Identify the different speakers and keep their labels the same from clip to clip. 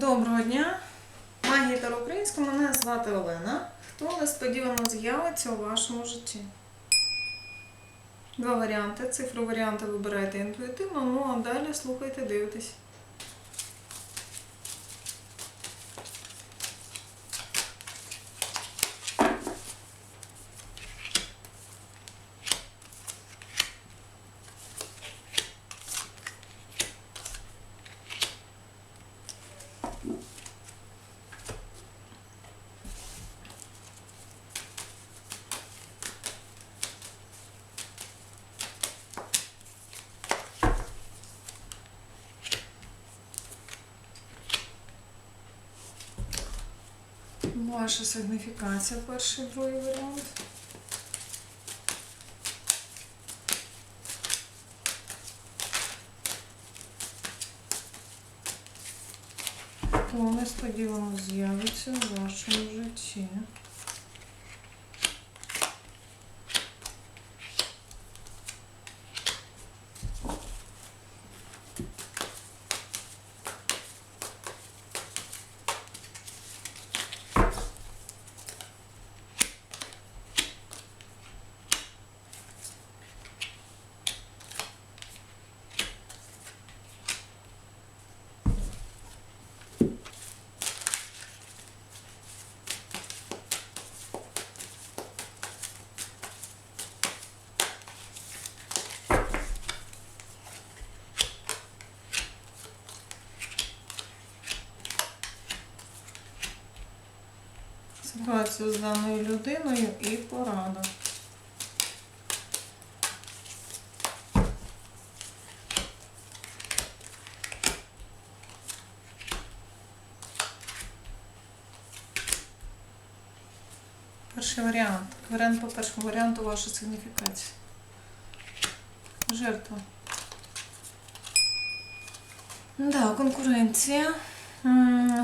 Speaker 1: Доброго дня! Магія Таро Українська, мене звати Олена. Хто несподівано з'явиться у вашому житті? Два варіанти. Цифру варіанти вибирайте інтуїтивно, ну а далі слухайте, дивитесь. Ваша сигніфікація, перший другий варіант. Хто несподівано з'явиться у вашому житті? Ситуацію з даною людиною і порада. Перший варіант. Варіант по першому варіанту ваша сигніфікація. Жертва. Да, конкуренція.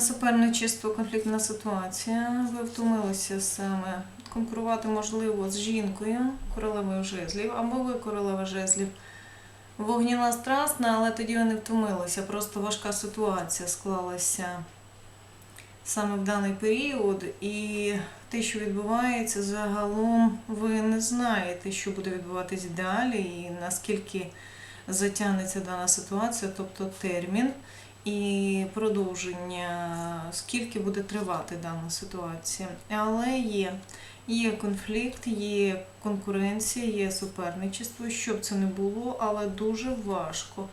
Speaker 1: Суперничество, конфліктна ситуація. Ви втомилися саме конкурувати, можливо, з жінкою, королевою жезлів, або ви королева жезлів. Вогняна страстна, але тоді ви не втомилися. Просто важка ситуація склалася саме в даний період. І те, що відбувається, загалом ви не знаєте, що буде відбуватись далі, і наскільки затягнеться дана ситуація, тобто термін і продовження, скільки буде тривати дана ситуація. Але є, є конфлікт, є конкуренція, є суперничество, щоб це не було, але дуже важко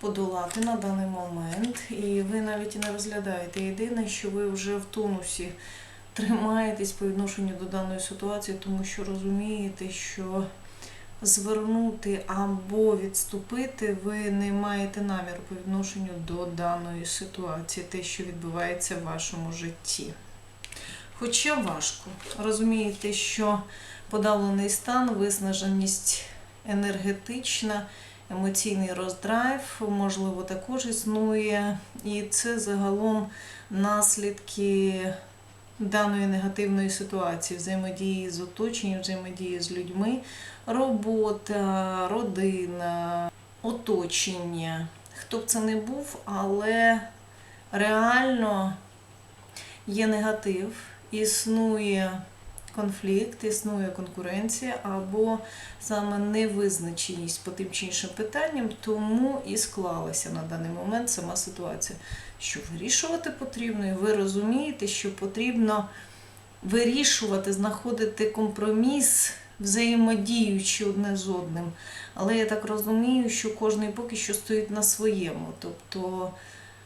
Speaker 1: подолати на даний момент. І ви навіть і не розглядаєте. Єдине, що ви вже в тонусі тримаєтесь по відношенню до даної ситуації, тому що розумієте, що звернути або відступити, ви не маєте наміру по відношенню до даної ситуації, те, що відбувається в вашому житті. Хоча важко. Розумієте, що подавлений стан, виснаженість енергетична, емоційний роздрайв, можливо, також існує. І це загалом наслідки даної негативної ситуації, взаємодії з оточенням, взаємодії з людьми, робота, родина, оточення. Хто б це не був, але реально є негатив, існує конфлікт, існує конкуренція або саме невизначеність по тим чи іншим питанням, тому і склалася на даний момент сама ситуація. Що вирішувати потрібно, і ви розумієте, що потрібно вирішувати, знаходити компроміс, взаємодіючи одне з одним. Але я так розумію, що кожен поки що стоїть на своєму. Тобто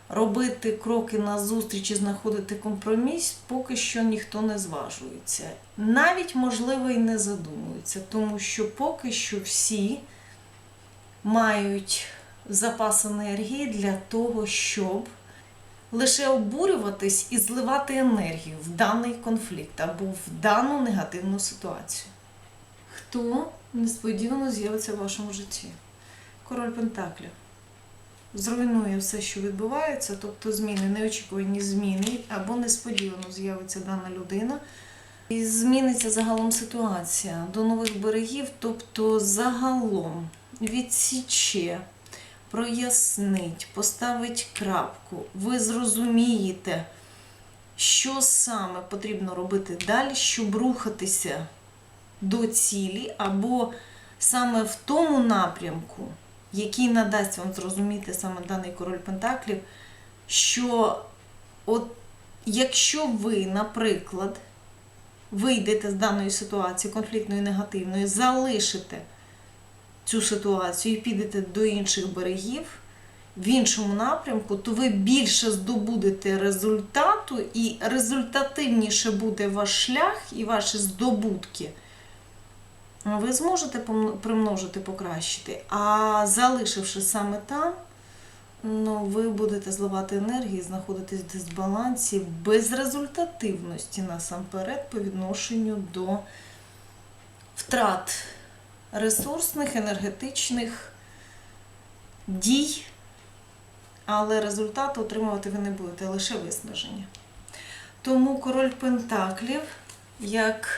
Speaker 1: робити кроки назустріч і знаходити компроміс, поки що ніхто не зважується. Навіть, можливо, і не задумується, тому що поки що всі мають запас енергії для того, щоб лише обурюватись і зливати енергію в даний конфлікт або в дану негативну ситуацію. Хто несподівано з'явиться в вашому житті? Король Пентаклів. Зруйнує все, що відбувається, тобто зміни, неочікувані зміни, або несподівано з'явиться дана людина. І зміниться загалом ситуація до нових берегів, тобто загалом відсіче прояснить, поставить крапку, ви зрозумієте, що саме потрібно робити далі, щоб рухатися до цілі, або саме в тому напрямку, який надасть вам зрозуміти саме даний король Пентаклів, що от якщо ви, наприклад, вийдете з даної ситуації конфліктної, негативної, залишите цю ситуацію і підете до інших берегів в іншому напрямку, то ви більше здобудете результату і результативніше буде ваш шлях і ваші здобутки. Ви зможете примножити, покращити, а залишивши саме там, ну, ви будете зливати енергії, знаходитись в дисбалансі, безрезультативності насамперед по відношенню до втрат ресурсних, енергетичних дій, але результату отримувати ви не будете, лише виснаження. Тому король Пентаклів, як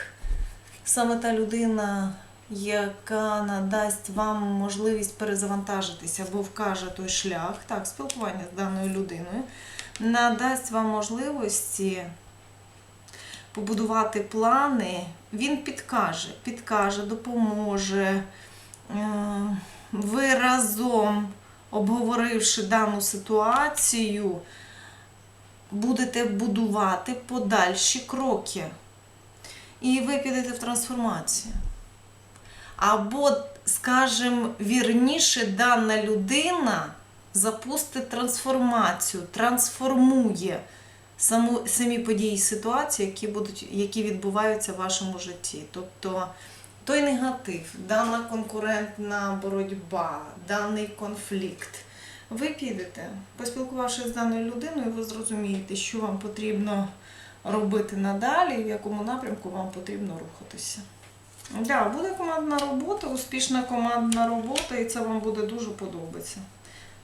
Speaker 1: саме та людина, яка надасть вам можливість перезавантажитися або вкаже той шлях, так, спілкування з даною людиною, надасть вам можливості побудувати плани, він підкаже, підкаже, допоможе. Е, Ви разом, обговоривши дану ситуацію, будете будувати подальші кроки. І ви підете в трансформацію. Або, скажімо, вірніше, дана людина запустить трансформацію, трансформує саму, самі події ситуації, які, будуть, які відбуваються в вашому житті. Тобто той негатив, дана конкурентна боротьба, даний конфлікт. Ви підете, поспілкувавшись з даною людиною, ви зрозумієте, що вам потрібно робити надалі, в якому напрямку вам потрібно рухатися. Да, буде командна робота, успішна командна робота, і це вам буде дуже подобатися.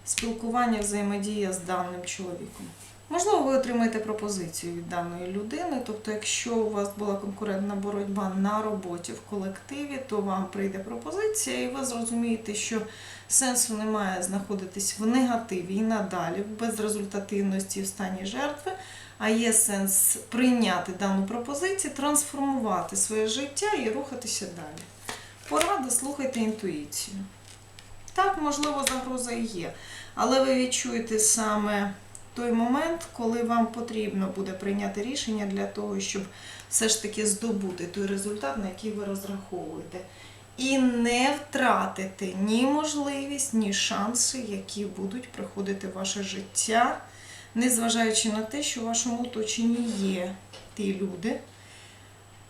Speaker 1: Спілкування, взаємодія з даним чоловіком. Можливо, ви отримаєте пропозицію від даної людини. Тобто, якщо у вас була конкурентна боротьба на роботі в колективі, то вам прийде пропозиція, і ви зрозумієте, що сенсу немає знаходитись в негативі і надалі, в безрезультативності в стані жертви, а є сенс прийняти дану пропозицію, трансформувати своє життя і рухатися далі. Порада, слухайте інтуїцію. Так, можливо, загроза і є, але ви відчуєте саме той момент, коли вам потрібно буде прийняти рішення для того, щоб все ж таки здобути той результат, на який ви розраховуєте. І не втратити ні можливість, ні шанси, які будуть приходити в ваше життя, незважаючи на те, що в вашому оточенні є ті люди.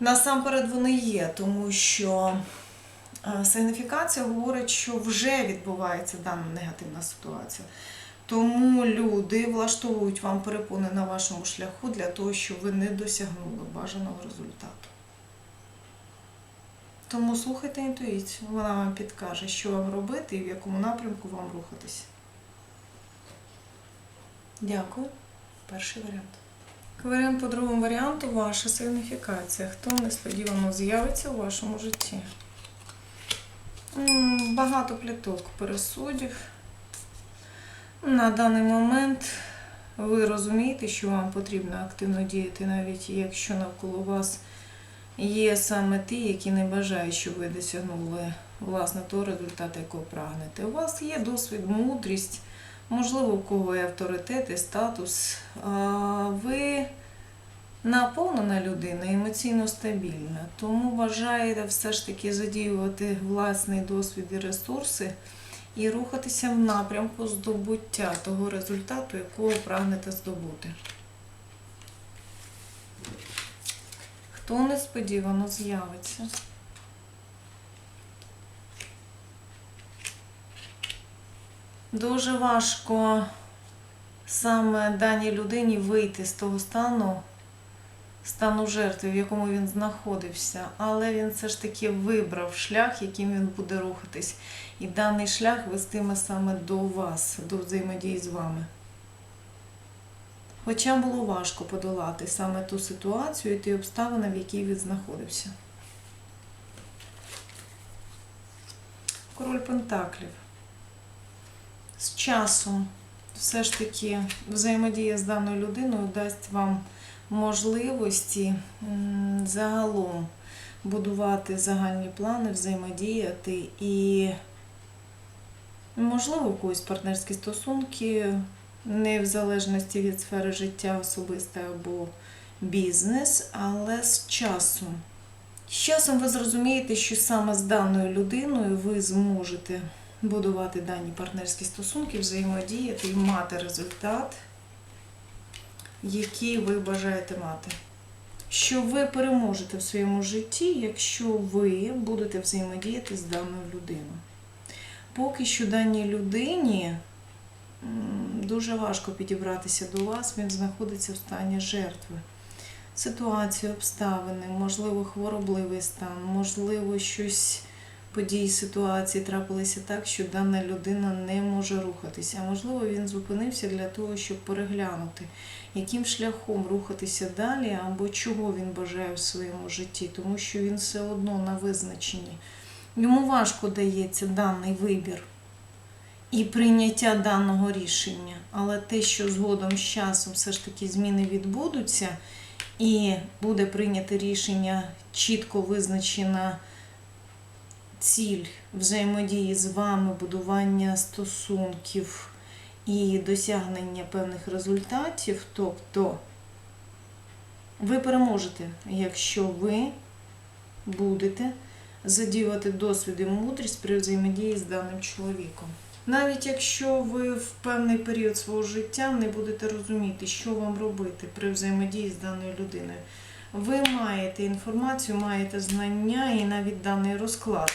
Speaker 1: Насамперед вони є, тому що е, сигніфікація говорить, що вже відбувається дана негативна ситуація. Тому люди влаштовують вам перепони на вашому шляху для того, щоб ви не досягнули бажаного результату. Тому слухайте інтуїцію, вона вам підкаже, що вам робити і в якому напрямку вам рухатися. Дякую. Перший варіант. Варіант по другому варіанту ваша сигніфікація. Хто несподівано з'явиться у вашому житті? Багато пліток, пересудів. На даний момент ви розумієте, що вам потрібно активно діяти, навіть якщо навколо вас є саме ті, які не бажають, щоб ви досягнули власне того результату, якого прагнете. У вас є досвід, мудрість, можливо, у кого є авторитет і статус. Ви наповнена людина, емоційно стабільна, тому бажаєте все ж таки задіювати власний досвід і ресурси і рухатися в напрямку здобуття того результату, якого прагнете здобути. Хто несподівано з'явиться? Дуже важко саме даній людині вийти з того стану, стану жертви, в якому він знаходився, але він все ж таки вибрав шлях, яким він буде рухатись. І даний шлях вестиме саме до вас, до взаємодії з вами. Хоча було важко подолати саме ту ситуацію і ті обставини, в якій він знаходився. Король Пентаклів. з часом все ж таки взаємодія з даною людиною дасть вам можливості загалом будувати загальні плани, взаємодіяти і, можливо, у когось партнерські стосунки, не в залежності від сфери життя особисте або бізнес, але з часом. З часом ви зрозумієте, що саме з даною людиною ви зможете будувати дані партнерські стосунки, взаємодіяти і мати результат, який ви бажаєте мати. Що ви переможете в своєму житті, якщо ви будете взаємодіяти з даною людиною. Поки що даній людині дуже важко підібратися до вас, він знаходиться в стані жертви. Ситуації, обставини, можливо, хворобливий стан, можливо, щось події, ситуації трапилися так, що дана людина не може рухатися. А можливо, він зупинився для того, щоб переглянути, яким шляхом рухатися далі, або чого він бажає в своєму житті, тому що він все одно на визначенні. Йому важко дається даний вибір і прийняття даного рішення. Але те, що згодом з часом все ж таки зміни відбудуться, і буде прийнято рішення чітко визначена ціль взаємодії з вами, будування стосунків і досягнення певних результатів, тобто ви переможете, якщо ви будете задіювати досвід і мудрість при взаємодії з даним чоловіком. Навіть якщо ви в певний період свого життя не будете розуміти, що вам робити при взаємодії з даною людиною, ви маєте інформацію, маєте знання і навіть даний розклад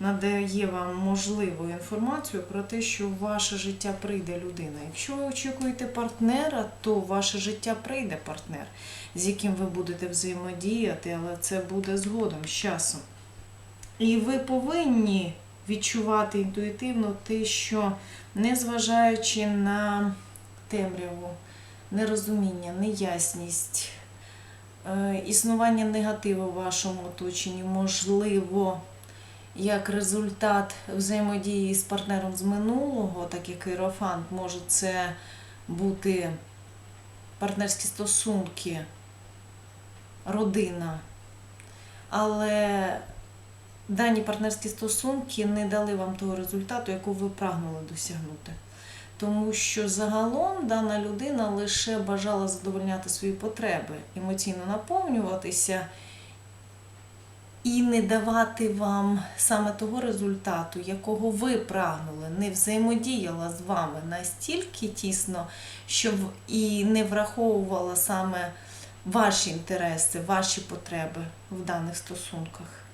Speaker 1: надає вам можливу інформацію про те, що в ваше життя прийде людина. Якщо ви очікуєте партнера, то в ваше життя прийде партнер, з яким ви будете взаємодіяти, але це буде згодом з часом. І ви повинні відчувати інтуїтивно те, що незважаючи на темряву, нерозуміння, неясність, е, існування негативу в вашому оточенні, можливо, як результат взаємодії з партнером з минулого, так як іерофант, може це бути партнерські стосунки, родина. Але дані партнерські стосунки не дали вам того результату, якого ви прагнули досягнути. Тому що загалом дана людина лише бажала задовольняти свої потреби, емоційно наповнюватися і не давати вам саме того результату, якого ви прагнули, не взаємодіяла з вами настільки тісно, щоб і не враховувала саме ваші інтереси, ваші потреби в даних стосунках.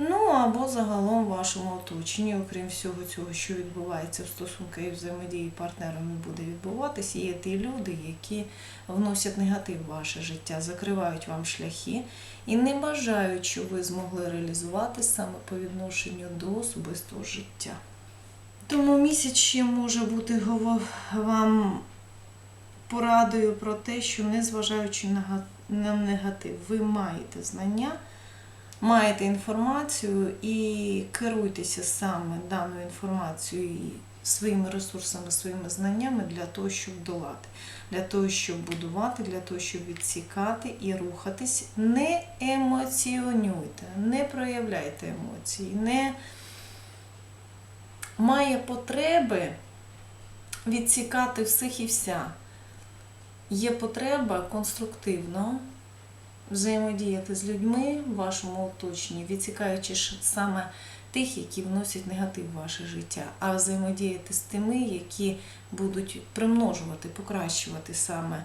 Speaker 1: Ну або загалом вашому оточенні, окрім всього цього, що відбувається в стосунках і взаємодії партнерами буде відбуватися, є ті люди, які вносять негатив в ваше життя, закривають вам шляхи і не бажають, щоб ви змогли реалізувати саме по відношенню до особистого життя. Тому місяць ще може бути вам порадою про те, що незважаючи на негатив, ви маєте знання маєте інформацію і керуйтеся саме даною інформацією і своїми ресурсами, своїми знаннями для того, щоб долати, для того, щоб будувати, для того, щоб відсікати і рухатись. Не емоціонуйте, не проявляйте емоції, не має потреби відсікати всіх і вся. Є потреба конструктивно взаємодіяти з людьми в вашому оточенні, відсікаючи саме тих, які вносять негатив в ваше життя, а взаємодіяти з тими, які будуть примножувати, покращувати саме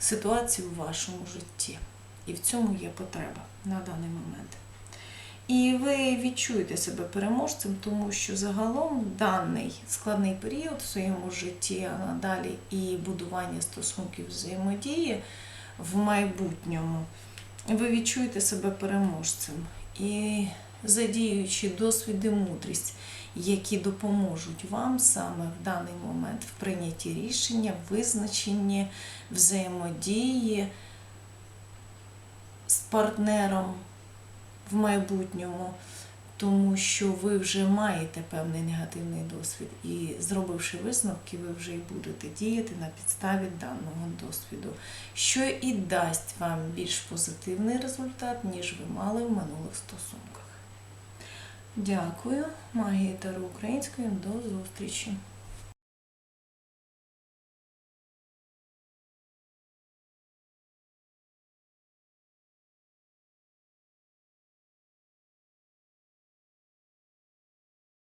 Speaker 1: ситуацію в вашому житті. І в цьому є потреба на даний момент. І ви відчуєте себе переможцем, тому що загалом даний складний період в своєму житті, а надалі і будування стосунків взаємодії в майбутньому, ви відчуєте себе переможцем. І задіюючи досвід і мудрість, які допоможуть вам саме в даний момент в прийнятті рішення, визначенні взаємодії з партнером в майбутньому, тому що ви вже маєте певний негативний досвід, і зробивши висновки, ви вже й будете діяти на підставі даного досвіду, що і дасть вам більш позитивний результат, ніж ви мали в минулих стосунках. Дякую, магія Таро Української, До зустрічі!